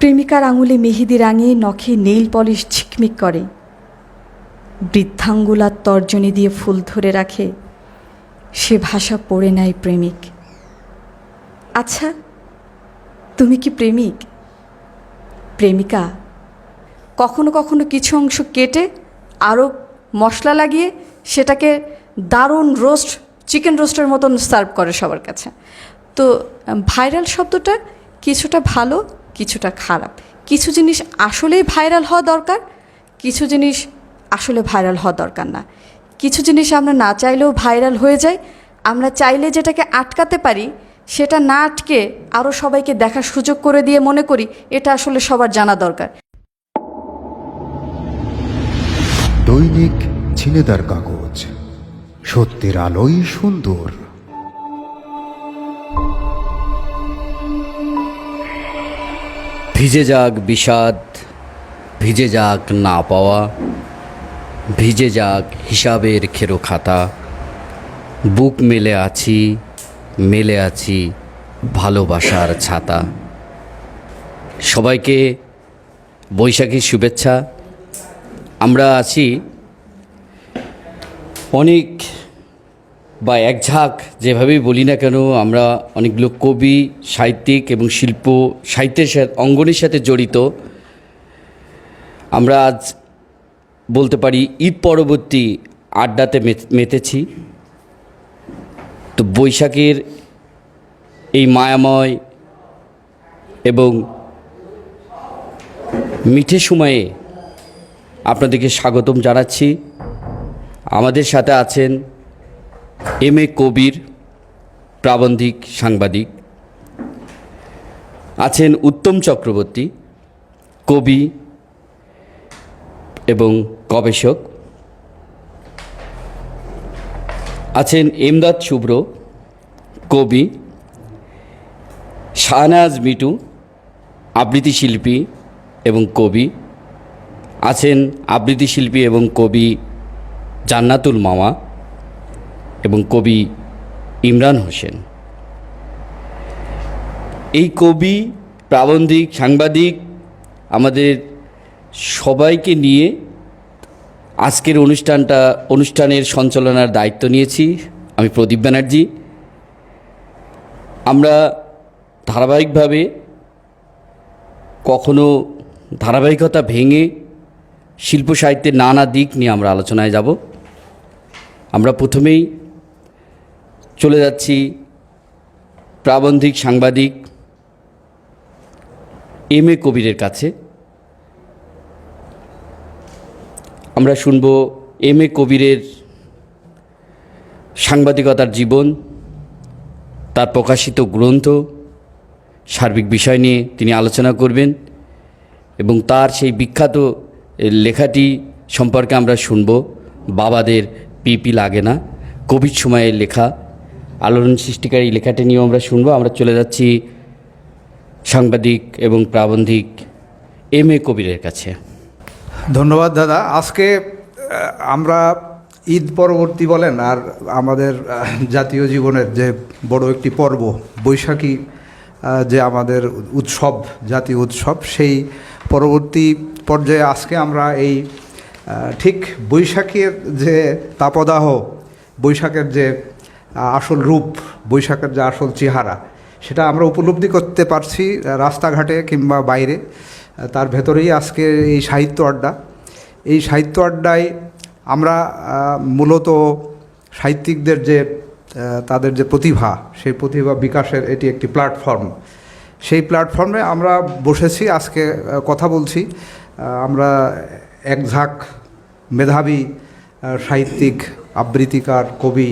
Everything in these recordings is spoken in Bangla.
প্রেমিকার আঙুলে মেহেদি রাঙিয়ে নখে নেইল পলিশ ঝিকমিক করে। বৃদ্ধাঙ্গুলার তর্জনী দিয়ে ফুল ধরে রাখে। সে ভাষা পড়ে নেয় প্রেমিক। আচ্ছা তুমি কি প্রেমিক? প্রেমিকা, কখনো কখনো কিছু অংশ কেটে আরও মশলা লাগিয়ে সেটাকে দারুণ রোস্ট, চিকেন রোস্টের মতন সার্ভ করে সবার কাছে। তো ভাইরাল শব্দটা কিছুটা ভালো কিছুটা খারাপ। কিছু জিনিস আসলেই ভাইরাল হওয়া দরকার, কিছু জিনিস আসলে ভাইরাল হওয়া দরকার না। কিছু জিনিস আমরা না চাইলেও ভাইরাল হয়ে যায় আমরা চাইলে যেটাকে আটকাতে পারি, সেটা না আটকে আরও সবাইকে দেখার সুযোগ করে দিয়ে মনে করি, এটা আসলে সবার জানা দরকার। দৈনিক ঝিনেদার কাগজ, সত্যের আলোই সুন্দর। ভিজে যাক বিষাদ, ভিজে যাক না পাওয়া, ভিজে যাক হিসাবের খেরো খাতা। বুক মেলে আছি মেলে আছি ভালোবাসার ছাতা। সবাইকে বৈশাখীর শুভেচ্ছা। আমরা আছি অনেক বা এক ঝাঁক যেভাবেই বলি না কেন, আমরা অনেকগুলো কবি, সাহিত্যিক এবং শিল্প, সাহিত্যের সাথে, অঙ্গনের সাথে জড়িত। আমরা আজ বলতে পারি, ঈদ পরবর্তী আড্ডাতে মেত- মেতেছি। তো বৈশাখের এই মায়াময় এবং মিঠে সময়ে আপনাদেরকে স্বাগতম জানাচ্ছি। আমাদের সাথে আছেন এম এ কবির প্রাবন্ধিক সাংবাদিক, আছেন উত্তম চক্রবর্তী, কবি এবং গবেষক। আছেন এমদাদ শুভ্র, কবি, শাহনাজ মিটু, আবৃত্তি শিল্পী এবং কবি। আছেন আবৃত্তি শিল্পী এবং কবি জান্নাতুল মামা। এবং কবি ইমরান হোসেন। এই কবি, প্রাবন্ধিক, সাংবাদিক আমাদের সবাইকে নিয়ে আজকের অনুষ্ঠানটা, অনুষ্ঠানের সঞ্চালনার দায়িত্ব নিয়েছি। আমি প্রদীপ ব্যানার্জি। আমরা ধারাবাহিকভাবে কখনো ধারাবাহিকতা ভেঙে শিল্প সাহিত্যের নানা দিক নিয়ে আমরা আলোচনায় যাব। আমরা প্রথমেই চলে যাচ্ছি। প্রাবন্ধিক সাংবাদিক এম এ কবিরের কাছে। আমরা শুনব এম এ কবিরের সাংবাদিকতার জীবন, তার প্রকাশিত গ্রন্থ, সার্বিক বিষয় নিয়ে তিনি আলোচনা করবেন এবং তার সেই বিখ্যাত লেখাটি সম্পর্কে আমরা শুনব। বাবাদের পিপি লাগে না, কোভিড সময়ের লেখা আলোড়ন সৃষ্টিকারী লেখাটি নিয়েও আমরা শুনব। আমরা চলে যাচ্ছি সাংবাদিক এবং প্রাবন্ধিক এম এ কবিরের কাছে। ধন্যবাদ দাদা। আজকে আমরা ঈদ পরবর্তী বলেন, আর আমাদের জাতীয় জীবনের যে বড় একটি পর্ব, বৈশাখী যে আমাদের উৎসব, জাতীয় উৎসব, সেই পরবর্তী পর্যায়ে আজকে আমরা এই ঠিক বৈশাখীর যে তাপদাহ, বৈশাখের যে আসল রূপ, বৈশাখের যে আসল চেহারা, সেটা আমরা উপলব্ধি করতে পারছি রাস্তাঘাটে কিংবা বাইরে। তার ভেতরেই আজকে এই সাহিত্য আড্ডা। এই সাহিত্য আড্ডায় আমরা মূলত সাহিত্যিকদের যে তাদের যে প্রতিভা, সেই প্রতিভা বিকাশের এটি একটি প্ল্যাটফর্ম। সেই প্ল্যাটফর্মে আমরা বসেছি, আজকে কথা বলছি। আমরা এক ঝাঁক মেধাবী সাহিত্যিক, আবৃত্তিকার, কবি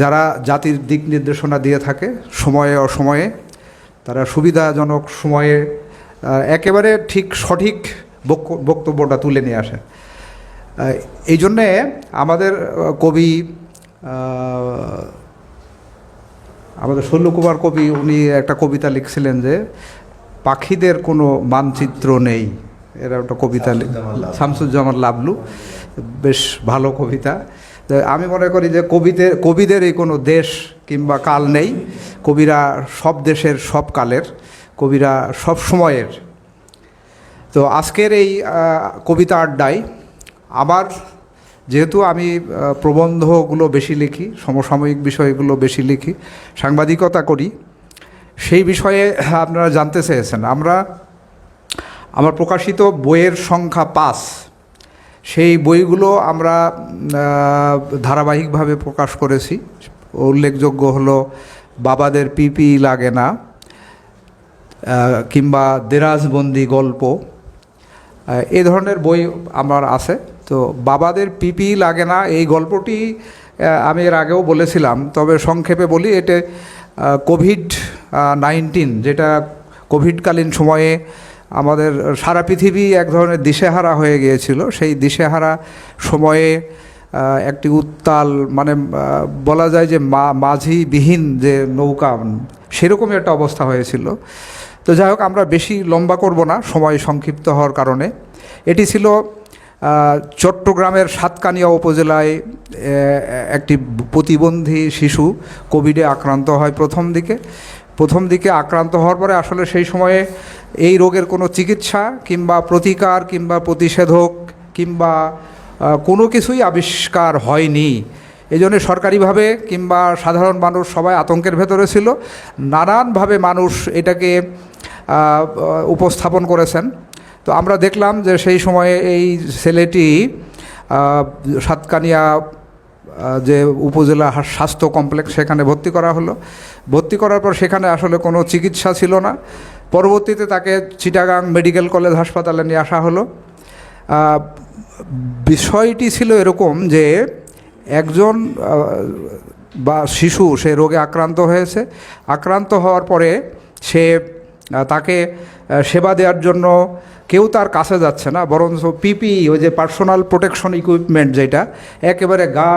যারা জাতির দিক নির্দেশনা দিয়ে থাকে সময়ে অসময়ে তারা সুবিধাজনক সময়ে একেবারে ঠিক সঠিক বক্তব্যটা তুলে নিয়ে আসে। এই জন্যে আমাদের কবি আমাদের শৈলকুমার কবি উনি একটা কবিতা লিখছিলেন যে পাখিদের কোনো মানচিত্র নেই। এরা একটা কবিতা শামসুজ্জামান লাবলু। বেশ ভালো কবিতা। আমি মনে করি যে কবিদের কবিদের এই কোনো দেশ কিংবা কাল নেই। কবিরা সব দেশের সব কালের, কবিরা সব সময়ের। তো আজকের এই কবিতা আড্ডায় আবার যেহেতু আমি প্রবন্ধগুলো বেশি লিখি, সমসাময়িক বিষয়গুলো বেশি লিখি, সাংবাদিকতা করি, সেই বিষয়ে আপনারা জানতে চেয়েছেন। আমরা, আমার প্রকাশিত বইয়ের সংখ্যা পাঁচ। সেই বইগুলো আমরা ধারাবাহিকভাবে প্রকাশ করেছি। উল্লেখযোগ্য হলো বাবাদের পিপি লাগে না কিংবা দেরাজবন্দি গল্প এ ধরনের বই আমার আছে। তো বাবাদের পিপি লাগে না, এই গল্পটি আমি এর আগেও বলেছিলাম, তবে সংক্ষেপে বলি এটা কোভিড নাইন্টিন, যেটা কোভিডকালীন সময়ে আমাদের সারা পৃথিবী এক ধরনের দিশেহারা হয়ে গিয়েছিল। সেই দিশেহারা সময়ে একটি উত্তাল মানে বলা যায় যে মা, মাঝিবিহীন যে নৌকা, সেরকমই একটা অবস্থা হয়েছিল। তো যাই হোক, আমরা বেশি লম্বা করব না, সময় সংক্ষিপ্ত হওয়ার কারণে। এটি ছিল চট্টগ্রামের সাতকানিয়া উপজেলায় একটি প্রতিবন্ধী শিশু কোভিডে আক্রান্ত হয় প্রথম দিকে। প্রথম দিকে আক্রান্ত হওয়ার পরে আসলে সেই সময়ে এই রোগের কোনো চিকিৎসা কিংবা প্রতিকার কিংবা প্রতিষেধক কিংবা কোনো কিছুই আবিষ্কার হয়নি। এই জন্য সরকারিভাবে কিংবা সাধারণ মানুষ সবাই আতঙ্কের ভেতরে ছিল। নানানভাবে মানুষ এটাকে উপস্থাপন করেছেন। তো আমরা দেখলাম যে সেই সময়ে এই ছেলেটি সাতকানিয়া যে উপজেলা স্বাস্থ্য কমপ্লেক্স সেখানে ভর্তি করা হলো। ভর্তি করার পর সেখানে আসলে কোনো চিকিৎসা ছিল না। পরবর্তীতে তাকে চিটাগাং মেডিকেল কলেজ হাসপাতালে নিয়ে আসা হলো। বিষয়টি ছিল এরকম যে একজন বা শিশু, সে রোগে আক্রান্ত হয়েছে। আক্রান্ত হওয়ার পরে সে তাকে সেবা দেওয়ার জন্য কেউ তার কাছে যাচ্ছে না, বরঞ্চ পিপি ওই যে পার্সোনাল প্রোটেকশন ইকুইপমেন্ট যেটা, একেবারে গা,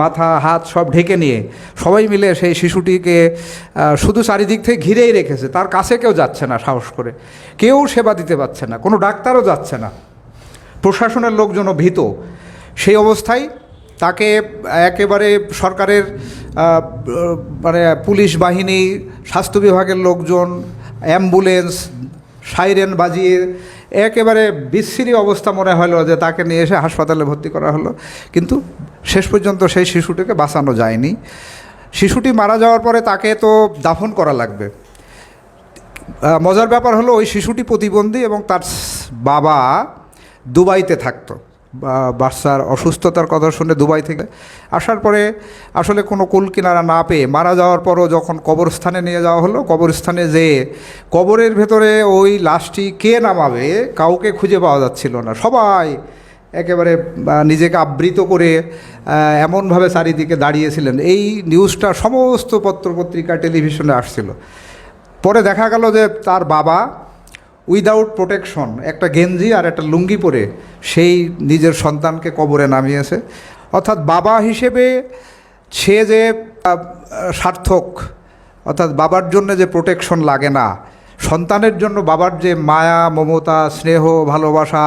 মাথা, হাত সব ঢেকে নিয়ে সবাই মিলে সেই শিশুটিকে শুধু চারিদিক থেকে ঘিরেই রেখেছে। তার কাছে কেউ যাচ্ছে না সাহস করে। কেউ সেবা দিতে পারছে না, কোনো ডাক্তারও যাচ্ছে না। প্রশাসনের লোকজনও ভীত। সেই অবস্থায় তাকে একেবারে সরকারের মানে পুলিশ বাহিনী, স্বাস্থ্য বিভাগের লোকজন, অ্যাম্বুলেন্স, সাইরেন বাজিয়ে একেবারে বিচ্ছিরি অবস্থা মনে হলো যে তাকে নিয়ে এসে হাসপাতালে ভর্তি করা হলো। কিন্তু শেষ পর্যন্ত সেই শিশুটিকে বাঁচানো যায়নি। শিশুটি মারা যাওয়ার পরে তাকে তো দাফন করা লাগবে। মজার ব্যাপার হলো ওই শিশুটি প্রতিবন্ধী এবং তার বাবা দুবাইতে থাকতো। বাচ্চার অসুস্থতার কথা শুনে দুবাই থেকে আসার পরে আসলে কোনো কুল কিনারা না পেয়ে মারা যাওয়ার পরও যখন কবরস্থানে নিয়ে যাওয়া হলো, কবরস্থানে যেয়ে কবরের ভেতরে ওই লাশটি কে নামাবে কাউকে খুঁজে পাওয়া যাচ্ছিল না। সবাই একেবারে নিজেকে আবৃত করে এমনভাবে চারিদিকে দাঁড়িয়েছিলেন। এই নিউজটা সমস্ত পত্রপত্রিকা, টেলিভিশনে আসছিল। পরে দেখা গেল যে তার বাবা উইদাউট প্রোটেকশন, একটা গেঞ্জি আর একটা লুঙ্গি পরে সেই নিজের সন্তানকে কবরে নামিয়েছে। অর্থাৎ বাবা হিসেবে সে যে সার্থক, অর্থাৎ বাবার জন্য যে প্রোটেকশন লাগে না, সন্তানের জন্য বাবার যে মায়া, মমতা, স্নেহ, ভালোবাসা,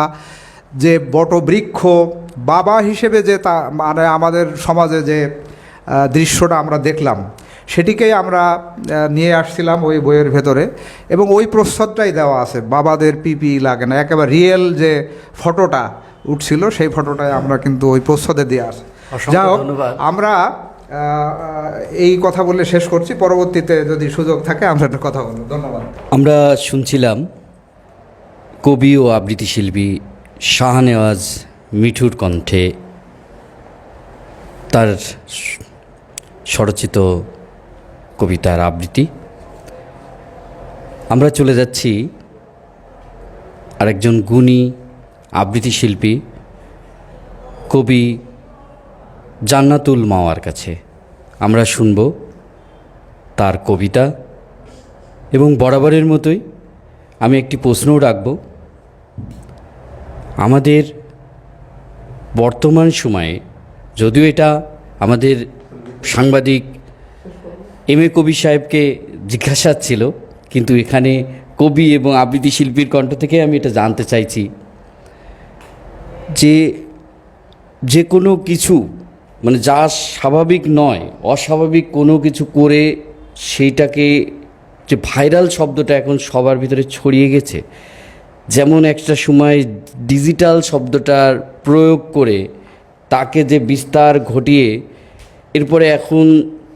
যে বটবৃক্ষ, বাবা হিসেবে যে তা মানে আমাদের সমাজে যে দৃশ্যটা আমরা দেখলাম সেটিকেই আমরা নিয়ে আসছিলাম ওই বইয়ের ভেতরে এবং ওই প্রস্তাবটাই দেওয়া আছে বাবাদের পিপি লাগে না একেবারে রিয়েল যে ফটোটা উঠছিল সেই ফটোটাই আমরা কিন্তু ওই প্রস্তাবে দিয়ে আসি। যা হোক আমরা এই কথা বলে শেষ করছি পরবর্তীতে যদি সুযোগ থাকে আমরা একটা কথা বলব। ধন্যবাদ। আমরা শুনছিলাম কবি ও আবৃত্তি শিল্পী শাহনেওয়াজ মিঠুর কণ্ঠে তার স্বরচিত কবিতার আবৃত্তি। আমরা চলে যাচ্ছি আরেকজন গুণী আবৃত্তি শিল্পী, কবি জান্নাতুল মাওয়ার কাছে। আমরা শুনব তার কবিতা এবং বরাবরের মতোই আমি একটি প্রশ্নও রাখব। আমাদের বর্তমান সময়ে, যদিও এটা আমাদের সাংবাদিক এম এ কবি সাহেবকে জিজ্ঞাসা ছিল, কিন্তু এখানে কবি এবং আবৃত্তি শিল্পীর কণ্ঠ থেকে আমি এটা জানতে চাইছি যে যে কোনো কিছু মানে যা স্বাভাবিক নয়, অস্বাভাবিক কোনো কিছু করে সেইটাকে, যে ভাইরাল শব্দটা এখন সবার ভিতরে ছড়িয়ে গেছে, যেমন একটা সময় ডিজিটাল শব্দটার প্রয়োগ করে তাকে যে বিস্তার ঘটিয়ে, এরপরে এখন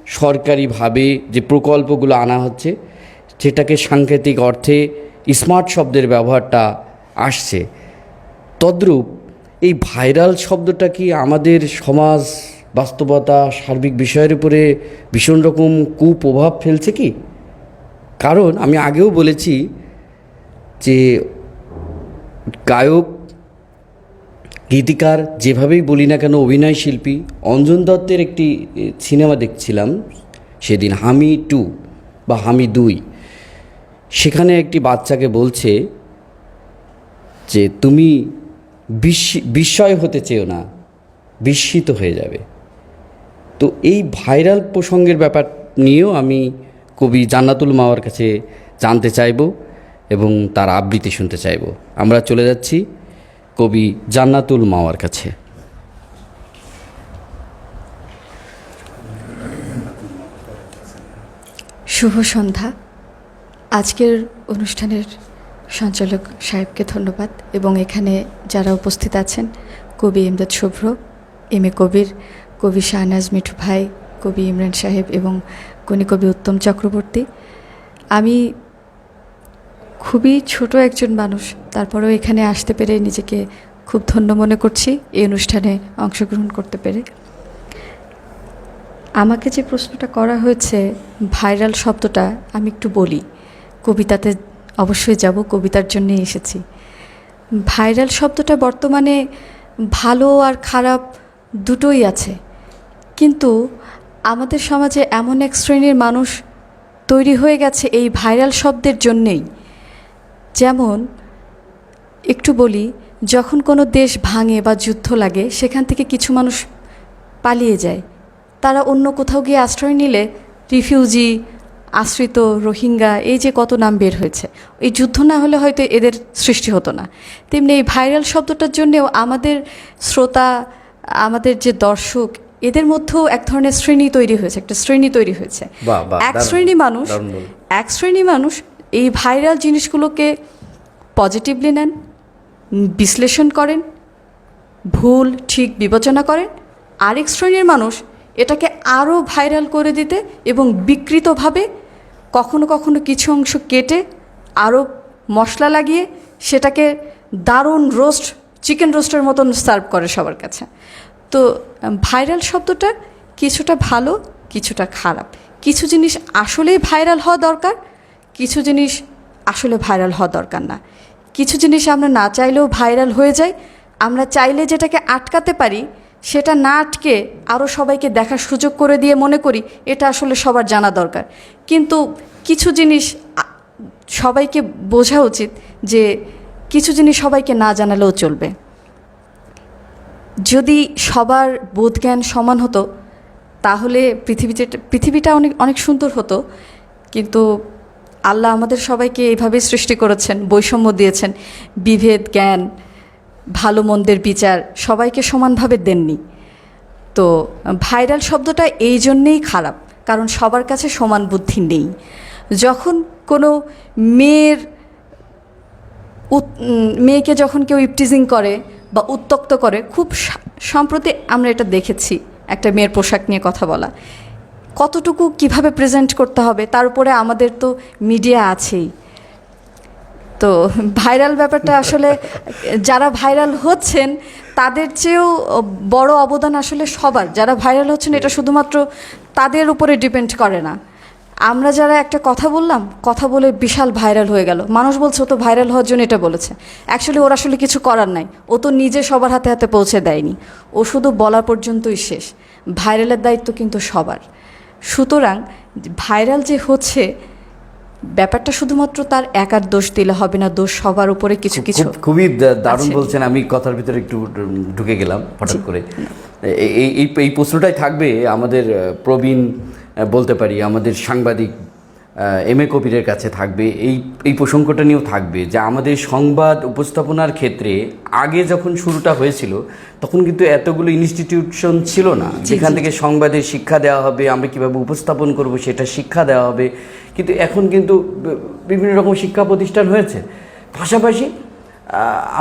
সরকারিভাবে যে প্রকল্পগুলো আনা হচ্ছে, সেটাকে সাংকেতিক অর্থে স্মার্ট শব্দের ব্যবহারটা আসছে। তদ্রূপ এই ভাইরাল শব্দটা কি আমাদের সমাজ বাস্তবতা, সার্বিক বিষয়ের উপরে ভীষণ রকম কুপ্রভাব ফেলছে কি? কারণ আমি আগেও বলেছি যে গায়ক গীতিকার যেভাবেই বলি না কেন অভিনয় শিল্পী, অঞ্জন দত্তের একটি সিনেমা দেখছিলাম সেদিন হামি টু বা হামি দুই। সেখানে একটি বাচ্চাকে বলছে যে, তুমি বিস্মি- বিস্ময় হতে চেও না, বিস্মিত হয়ে যাবে। তো এই ভাইরাল প্রসঙ্গের ব্যাপার নিয়েও আমি কবি জান্নাতুল মাওয়ার কাছে জানতে চাইব এবং তার আবৃত্তি শুনতে চাইব। আমরা চলে যাচ্ছি কবি জান্নাতুল মাওয়ার কাছে। শুভ সন্ধ্যা। আজকের অনুষ্ঠানের সঞ্চালক সাহেবকে ধন্যবাদ এবং এখানে যারা উপস্থিত আছেন, কবি ইমদাদ শুভ্র, এম এ কবির, কবি শাহনাজ মিঠু ভাই, কবি ইমরান সাহেব এবং কবি উত্তম চক্রবর্তী। আমি খুবই ছোট একজন মানুষ। তারপরেও এখানে আসতে পেরে নিজেকে খুব ধন্য মনে করছি এই অনুষ্ঠানে অংশগ্রহণ করতে পেরে। আমাকে যে প্রশ্নটা করা হয়েছে, ভাইরাল শব্দটা আমি একটু বলি। কবিতাতে অবশ্যই যাব, কবিতার জন্যে এসেছি। ভাইরাল শব্দটা বর্তমানে ভালো আর খারাপ দুটোই আছে। কিন্তু আমাদের সমাজে এমন এক শ্রেণির মানুষ তৈরি হয়ে গেছে এই ভাইরাল শব্দের জন্যেই। যেমন একটু বলি যখন কোনো দেশ ভাঙে বা যুদ্ধ লাগে সেখান থেকে কিছু মানুষ পালিয়ে যায়। তারা অন্য কোথাও গিয়ে আশ্রয় নিলে রিফিউজি আশ্রিত রোহিঙ্গা এই যে কত নাম বের হয়েছে এই যুদ্ধ না হলে হয়তো এদের সৃষ্টি হতো না। তেমনি এই ভাইরাল শব্দটার জন্যেও আমাদের শ্রোতা আমাদের যে দর্শক এদের মধ্যেও এক ধরনের শ্রেণি তৈরি হয়েছে একটা শ্রেণি তৈরি হয়েছে। এক শ্রেণি মানুষ এক শ্রেণি মানুষ এই ভাইরাল জিনিসগুলোকে পজিটিভলি নেন, বিশ্লেষণ করেন, ভুল, ঠিক বিবেচনা করেন। আরেক শ্রেণির মানুষ এটাকে আরও ভাইরাল করে দিতে এবং বিকৃতভাবে কখনো কখনো কিছু অংশ কেটে আরও মশলা লাগিয়ে সেটাকে দারুণ রোস্ট চিকেন রোস্টের মতন সার্ভ করে সবার কাছে। তো, ভাইরাল শব্দটা কিছুটা ভালো, কিছুটা খারাপ। কিছু জিনিস আসলেই ভাইরাল হওয়া দরকার কিছু জিনিস আসলে ভাইরাল হওয়া দরকার না। কিছু জিনিস আমরা না চাইলেও ভাইরাল হয়ে যায় আমরা চাইলে যেটাকে আটকাতে পারি, সেটা না আটকে আরও সবাইকে দেখার সুযোগ করে দিয়ে মনে করি, এটা আসলে সবার জানা দরকার। কিন্তু কিছু জিনিস সবাইকে বোঝা উচিত যে কিছু জিনিস সবাইকে না জানালেও চলবে। যদি সবার বোধজ্ঞান সমান হতো, তাহলে পৃথিবীতে, পৃথিবীটা অনেক অনেক সুন্দর হতো, কিন্তু আল্লাহ আমাদের সবাইকে এইভাবে সৃষ্টি করেছেন, বৈষম্য দিয়েছেন, বিভেদ, জ্ঞান, ভালো মন্দের বিচার সবাইকে সমানভাবে দেননি। তো ভাইরাল শব্দটা এই জন্যেই খারাপ, কারণ সবার কাছে সমান বুদ্ধি নেই। যখন কোনো মেয়ের মেয়েকে যখন কেউ ইপটিজিং করে বা উত্তক্ত করে, খুব সম্প্রতি আমরা এটা দেখেছি, একটা মেয়ের পোশাক নিয়ে কথা বলা। কতটুকু কীভাবে প্রেজেন্ট করতে হবে, তার উপরে আমাদের তো মিডিয়া আছেই। তো ভাইরাল ব্যাপারটা আসলে যারা ভাইরাল হচ্ছেন, তাদের চেয়েও বড় অবদান আসলে সবার। যারা ভাইরাল হচ্ছেন, এটা শুধুমাত্র তাদের উপরে ডিপেন্ড করে না। আমরা যারা একটা কথা বললাম, কথা বলে বিশাল ভাইরাল হয়ে গেল। মানুষ বলছে, ও তো ভাইরাল হওয়ার জন্য এটা বলেছে। অ্যাকচুয়ালি ওর আসলে কিছু করার নাই। ও তো নিজে সবার হাতে হাতে পৌঁছে দেয়নি। ও শুধু বলা পর্যন্তই শেষ। ভাইরালের দায়িত্ব কিন্তু সবার। সুতরাং ভাইরাল যে হচ্ছে ব্যাপারটা শুধুমাত্র তার একার দোষ দিলে হবে না দোষ সবার উপরে কিছু কিছু খুবই দারুণ বলছেন আমি কথার ভিতরে একটু ঢুকে গেলাম হঠাৎ করে। এই এই প্রশ্নটাই থাকবে আমাদের প্রবীণ বলতে পারি আমাদের সাংবাদিক এম এ কবিরের কাছে থাকবে এই এই প্রসঙ্গটা নিয়েও থাকবে যে আমাদের সংবাদ উপস্থাপনার ক্ষেত্রে আগে যখন শুরুটা হয়েছিল তখন কিন্তু এতগুলো ইনস্টিটিউশন ছিল না। যেখান থেকে সংবাদের শিক্ষা দেওয়া হবে আমরা কীভাবে উপস্থাপন করব সেটা শিক্ষা দেওয়া হবে। কিন্তু এখন কিন্তু বিভিন্ন রকম শিক্ষা প্রতিষ্ঠান হয়েছে। পাশাপাশি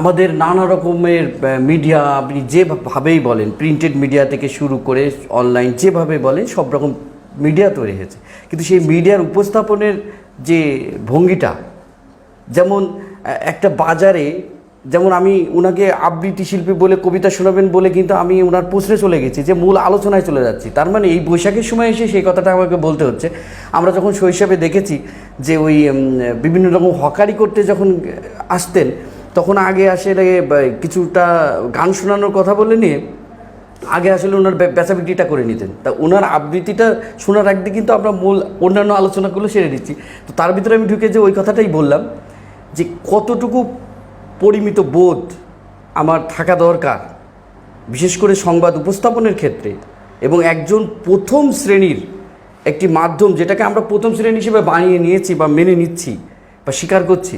আমাদের নানা রকমের মিডিয়া আপনি যেভাবেই বলেন প্রিন্টেড মিডিয়া থেকে শুরু করে অনলাইন যেভাবে বলেন সব রকম মিডিয়া তৈরি হয়েছে। কিন্তু সেই মিডিয়ার উপস্থাপনের যে ভঙ্গিটা, যেমন একটা বাজারে, যেমন আমি ওনাকে আবৃত্তি শিল্পী বলে, কবিতা শোনাবেন বলে কিন্তু আমি ওনার প্রশ্নে চলে গেছি যে মূল আলোচনায় চলে যাচ্ছি। তার মানে এই বৈশাখের সময় এসে সেই কথাটা আমাকে বলতে হচ্ছে। আমরা যখন শৈশবে দেখেছি যে ওই বিভিন্ন রকম হকারি করতে যখন আসতেন, তখন আগে আসে কিছুটা গান শোনানোর কথা বলে নিয়ে আগে আসলে ওনার বেচা বিক্রিটা করে নিতেন। তা ওনার আবৃত্তিটা শোনার একদিকে কিন্তু আমরা মূল অন্যান্য আলোচনাগুলো সেরে দিচ্ছি তো তার ভিতরে আমি ঢুকে যে ওই কথাটাই বললাম, যে কতটুকু পরিমিত বোধ আমার থাকা দরকার, বিশেষ করে সংবাদ উপস্থাপনের ক্ষেত্রে, এবং একজন প্রথম শ্রেণির একটি মাধ্যম যেটাকে আমরা প্রথম শ্রেণি হিসেবে বানিয়ে নিয়েছি বা মেনে নিচ্ছি বা স্বীকার করছি,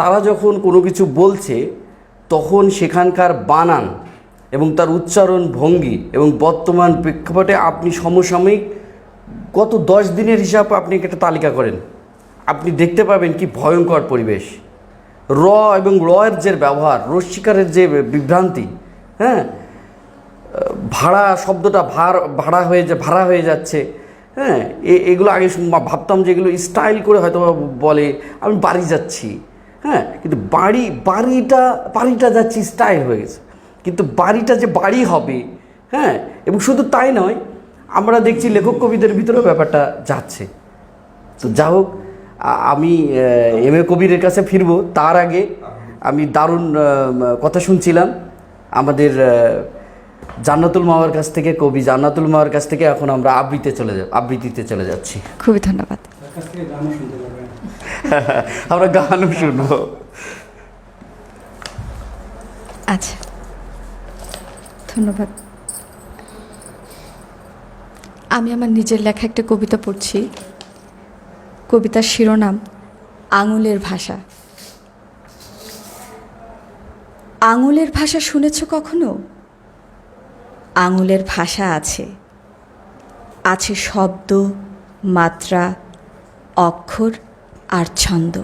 তারা যখন কোনো কিছু বলছে, তখন সেখানকার বানান এবং তার উচ্চারণ ভঙ্গি এবং বর্তমান প্রেক্ষাপটে আপনি সমসাময়িক গত দশ দিনের হিসাব আপনি একটা তালিকা করেন, আপনি দেখতে পাবেন কি ভয়ঙ্কর পরিবেশ। র এবং রয়ের যে ব্যবহার রস্বীকারের যে বিভ্রান্তি হ্যাঁ? ভাড়া শব্দটা ভার, ভাড়া হয়ে যা, ভাড়া হয়ে যাচ্ছে হ্যাঁ? এ- এগুলো আগে ভাবতাম যে এগুলো স্টাইল করে হয়তো বলে, আমি বাড়ি যাচ্ছি হ্যাঁ? কিন্তু বাড়ি, বাড়িটা বাড়িটা যাচ্ছি, স্টাইল হয়ে গেছে। কিন্তু বাড়িটা যে বাড়ি হবে হ্যাঁ এবং শুধু তাই নয় আমরা দেখছি লেখক কবিদের ভিতরেও ব্যাপারটা যাচ্ছে। তো যা হোক আমি এম এ কবিরের কাছে ফিরবো। তার আগে আমি দারুণ কথা শুনছিলাম। আমাদের জান্নাতুল মাওয়ার কাছ থেকে কবি জান্নাতুল মাওয়ার কাছ থেকে এখন আমরা আবৃত্তিতে চলে যাব আবৃত্তিতে চলে যাচ্ছি। খুবই ধন্যবাদ। আমরা গানও শুনব। আচ্ছা। ধন্যবাদ। আমি আমার নিজের লেখা একটা কবিতা পড়ছি। কবিতার শিরোনাম, আঙুলের ভাষা। আঙুলের ভাষা শুনেছ কখনো? আঙুলের ভাষা আছে। আছে শব্দ, মাত্রা, অক্ষর আর ছন্দ।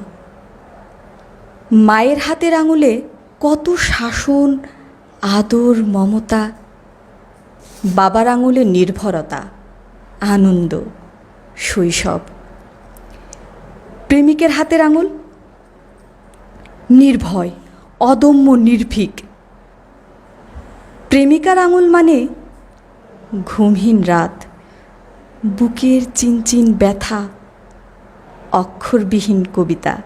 মায়ের হাতের আঙুলে কত শাসন আদর, মমতা বাবার আঙুলে নির্ভরতা, আনন্দ, শৈশব। প্রেমিকের হাতের আঙুল? নির্ভয়, অদম্য, নির্ভীক। প্রেমিকার আঙুল মানে ঘুমহীন রাত, বুকের চিনচিন ব্যথা, অক্ষরবিহীন কবিতা।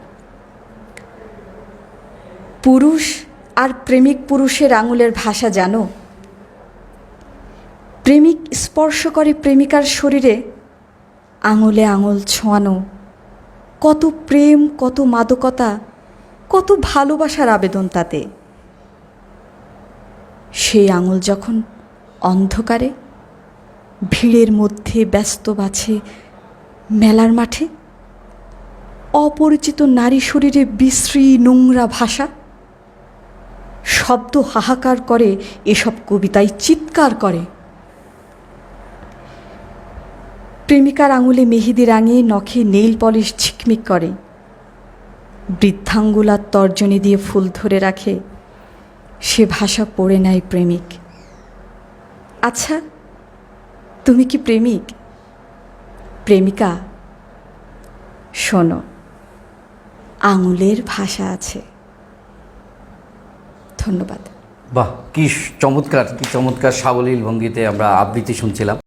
পুরুষ আর প্রেমিক পুরুষের আঙুলের ভাষা জানো? প্রেমিক স্পর্শ করে প্রেমিকার শরীরে, আঙুলে আঙুল ছোঁয়ানো। কত প্রেম, কত মাদকতা, কত ভালোবাসার আবেদন তাতে। সেই আঙুল যখন অন্ধকারে, ভিড়ের মধ্যে ব্যস্ত বাছে মেলার মাঠে, অপরিচিত নারী শরীরে বিশ্রী নোংরা ভাষা শব্দ হাহাকার করে, এসব কবিতায় চিৎকার করে। প্রেমিকার আঙুলে মেহেদি রাঙিয়ে নখে নেইল পলিশ ঝিকমিক করে। বৃদ্ধাঙ্গুলার তর্জনী দিয়ে ফুল ধরে রাখে। সে ভাষা পড়ে নেয় প্রেমিক। আচ্ছা তুমি কি প্রেমিক? প্রেমিকা, শোনো, আঙুলের ভাষা আছে। ধন্যবাদ। বাহ কি চমৎকার কি চমৎকার সাবলীল ভঙ্গিতে আমরা আবৃত্তি শুনছিলাম।